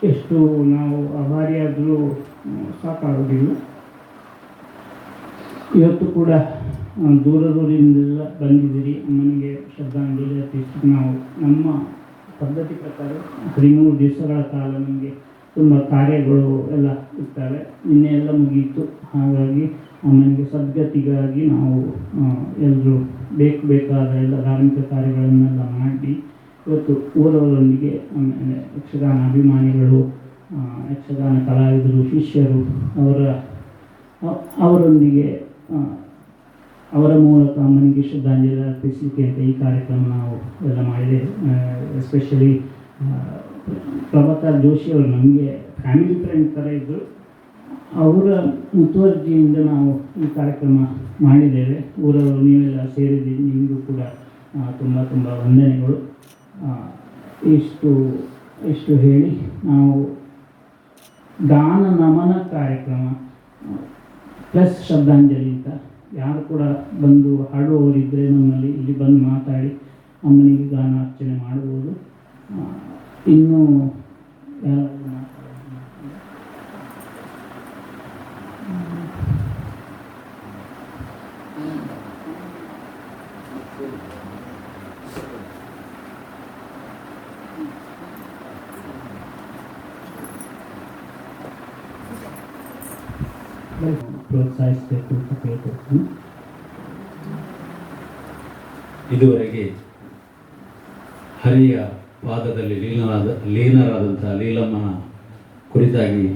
ಎಷ್ಟು ನಾವು ಆಭಾರಿಯಾದರೂ ಸಾಕಾಗೋದಿಲ್ಲ. ಇವತ್ತು ಕೂಡ ದೂರ ದೂರದಿಂದೆಲ್ಲ ಬಂದಿದ್ದೀರಿ. ಅಮ್ಮನಿಗೆ ಶ್ರದ್ಧಾಂಜಲಿ ಅರ್ಪಿಸಿ ನಾವು ನಮ್ಮ ಪದ್ಧತಿ ಪ್ರಕಾರ ಹದಿಮೂರು ದಿವಸಗಳ ಕಾಲ ನಮಗೆ ತುಂಬ ಕಾರ್ಯಗಳು ಎಲ್ಲ ಇರ್ತವೆ. ನಿನ್ನೆ ಎಲ್ಲ ಮುಗಿಯಿತು ಹಾಗಾಗಿ ಅಮ್ಮನಿಗೆ ಸದ್ಗತಿಗಾಗಿ ನಾವು ಎಲ್ಲರೂ ಬೇಕು ಬೇಕಾದ ಎಲ್ಲ ಧಾರ್ಮಿಕ ಕಾರ್ಯಗಳನ್ನೆಲ್ಲ ಮಾಡಿ ಇವತ್ತು ಊರವರೊಂದಿಗೆ ಆಮೇಲೆ ಯಕ್ಷಗಾನ ಅಭಿಮಾನಿಗಳು ಯಕ್ಷಗಾನ ಕಲಾವಿದರು, ಶಿಷ್ಯರು, ಅವರ ಅವರೊಂದಿಗೆ ಅವರ ಮೂಲಕ ಅಮ್ಮನಿಗೆ ಶ್ರದ್ಧಾಂಜಲಿ ಅರ್ಪಿಸಲಿಕ್ಕೆ ಅಂತ ಈ ಕಾರ್ಯಕ್ರಮ ನಾವು ಎಲ್ಲ ಮಾಡಿದೆ. ಎಸ್ಪೆಷಲಿ ಪ್ರಭಾಕರ್ ಜೋಶಿ ಅವರು ನಮಗೆ ಫ್ಯಾಮಿಲಿ ಫ್ರೆಂಡ್ ಥರ ಇದ್ದರು. ಅವರ ಮುತುವರ್ಜಿಯಿಂದ ನಾವು ಈ ಕಾರ್ಯಕ್ರಮ ಮಾಡಿದ್ದೇವೆ. ಊರವರು ನೀವೆಲ್ಲ ಸೇರಿದ್ದೀರಿ, ನಿಮಗೂ ಕೂಡ ತುಂಬ ತುಂಬ ವಂದನೆಗಳು. ಇಷ್ಟು ಇಷ್ಟು ಹೇಳಿ ನಾವು ಗಾನ ನಮನ ಕಾರ್ಯಕ್ರಮ, ಪ್ಲಸ್ ಶ್ರದ್ಧಾಂಜಲಿ ಅಂತ ಯಾರು ಕೂಡ ಬಂದು ಹಾಡುವವರಿದ್ದರೆ ನಮ್ಮಲ್ಲಿ ಇಲ್ಲಿ ಬಂದು ಮಾತಾಡಿ ಅಮ್ಮನಿಗೆ ಗಾನ ಅರ್ಚನೆ ಮಾಡ್ಬೋದು ಇನ್ನು ಲೀಲಮ್ಮನ ಕುರಿತಾಗಿ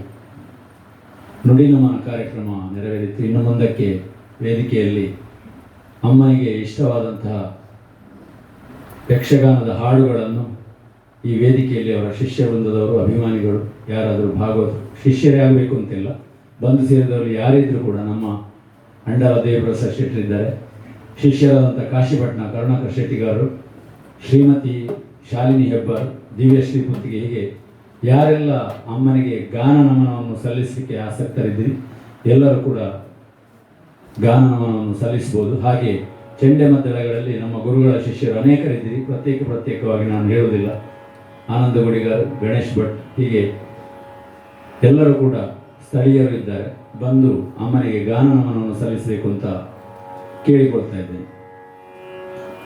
ನುಡಿನಮನ ಕಾರ್ಯಕ್ರಮ ನೆರವೇರಿತು. ಇನ್ನು ಮುಂದಕ್ಕೆ ವೇದಿಕೆಯಲ್ಲಿ ಅಮ್ಮನಿಗೆ ಇಷ್ಟವಾದಂತಹ ಯಕ್ಷಗಾನದ ಹಾಡುಗಳನ್ನು ಈ ವೇದಿಕೆಯಲ್ಲಿ ಅವರ ಶಿಷ್ಯ ವೃಂದದವರು, ಅಭಿಮಾನಿಗಳು, ಯಾರಾದರೂ ಭಾಗವತ, ಶಿಷ್ಯರೇ ಆಗಬೇಕು ಅಂತಿಲ್ಲ. ಬಂದು ಸೇರಿದವರು ಯಾರಿದ್ರೂ ಕೂಡ ನಮ್ಮ ಅಂಡಾರ ದೇವಪ್ರಸಾದ್ ಶೆಟ್ಟರಿದ್ದಾರೆ. ಶಿಷ್ಯರಾದಂಥ ಕಾಶಿಪಟ್ನ ಕರುಣಾಕರ್ ಶೆಟ್ಟಿಗಾರರು, ಶ್ರೀಮತಿ ಶಾಲಿನಿ ಹೆಬ್ಬಾರ್ ದಿವ್ಯಶ್ರೀ ಪುತ್ತಿಗೆ ಹೀಗೆ ಯಾರೆಲ್ಲ ಅಮ್ಮನಿಗೆ ಗಾನ ನಮನವನ್ನು ಸಲ್ಲಿಸಲಿಕ್ಕೆ ಆಸಕ್ತರಿದ್ದೀರಿ, ಎಲ್ಲರೂ ಕೂಡ ಗಾನ ನಮನವನ್ನು ಸಲ್ಲಿಸ್ಬೋದು ಹಾಗೆ ಚೆಂಡೆ ಮದ್ದಳೆಗಳಲ್ಲಿ ನಮ್ಮ ಗುರುಗಳ ಶಿಷ್ಯರು ಅನೇಕರಿದ್ದೀರಿ. ಪ್ರತ್ಯೇಕ ಪ್ರತ್ಯೇಕವಾಗಿ ನಾನು ಹೇಳುವುದಿಲ್ಲ. ಆನಂದ ಗುಡಿಗಾರ್, ಗಣೇಶ್ ಭಟ್, ಹೀಗೆ ಎಲ್ಲರೂ ಕೂಡ ಸ್ಥಳೀಯರು ಇದ್ದಾರೆ. ಬಂದು ಅಮ್ಮನಿಗೆ ಗಾನ ನಮನವನ್ನು ಸಲ್ಲಿಸಬೇಕು ಅಂತ ಕೇಳಿಕೊಳ್ತಾ ಇದ್ದೇನೆ.